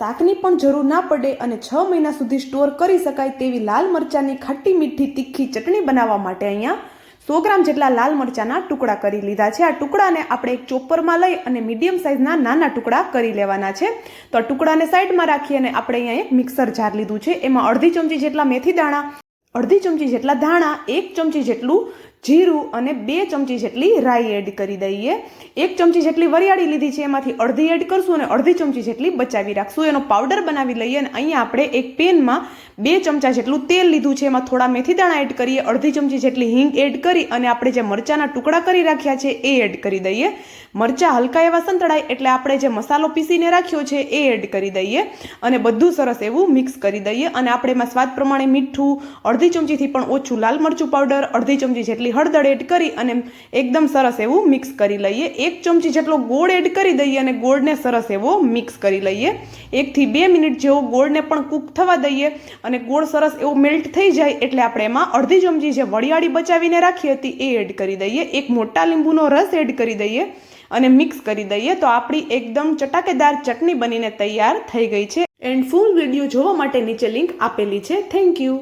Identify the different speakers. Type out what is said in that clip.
Speaker 1: શાકની પણ જરૂર ના પડે અને છ મહિના સુધી સ્ટોર કરી શકાય તેવી લાલ મરચાંની ખાટી મીઠી તીખી ચટણી બનાવવા માટે અહીંયા સો ગ્રામ જેટલા લાલ મરચાંના ટુકડા કરી લીધા છે. આ ટુકડાને આપણે એક ચોપરમાં લઈ અને મીડિયમ સાઇઝના નાના ટુકડા કરી લેવાના છે. તો આ ટુકડાને સાઈડમાં રાખી અને આપણે અહીંયા એક મિક્સર જાર લીધું છે. એમાં અડધી ચમચી જેટલા મેથી દાણા અડધી ચમચી જેટલા ધાણા, એક ચમચી જેટલું જીરું અને બે ચમચી જેટલી રાઈ એડ કરી દઈએ. એક ચમચી જેટલી વરિયાળી લીધી છે, એમાંથી અડધી એડ કરશું અને અડધી ચમચી જેટલી બચાવી રાખશું. એનો પાવડર બનાવી લઈએ અને અહીંયા આપણે એક પેનમાં બે ચમચા જેટલું તેલ લીધું છે, એમાં થોડા મેથી દાણા એડ કરીએ, અડધી ચમચી જેટલી હિંગ એડ કરી અને આપણે જે મરચાના ટુકડા કરી રાખ્યા છે, એ એડ કરી દઈએ. મરચાં હલકા એવા સંતળાય એટલે આપણે જે મસાલો પીસીને રાખ્યો છે, એ એડ કરી દઈએ અને બધું સરસ એવું મિક્સ કરી દઈએ. અને આપણે એમાં સ્વાદ પ્રમાણે મીઠું, અડધી ચમચીથી પણ ઓછું લાલ મરચું પાવડર અડધી ચમચી જેટલી હળદર એડ કરી અને એકદમ સરસ એવું મિક્સ કરી લઈએ. એક ચમચી જેટલો ગોળ એડ કરી દઈએ અને ગોળને સરસ એવો મિક્સ કરી લઈએ. એકથી બે મિનિટ જેવો ગોળને પણ કૂક થવા દઈએ. અને ગોળ સરસ એવો મેલ્ટ થઈ જાય એટલે આપણે એમાં અડધી ચમચી જે વળિયાળી બચાવીને રાખી હતી એ એડ કરી દઈએ. એક મોટા લીંબુનો રસ એડ કરી દઈએ અને મિક્સ કરી દઈએ. તો આપણી એકદમ ચટાકેદાર ચટણી બનીને તૈયાર થઈ ગઈ છે. એન્ડ ફૂલ વીડિયો જોવા માટે નીચે લિંક આપેલી છે. Thank you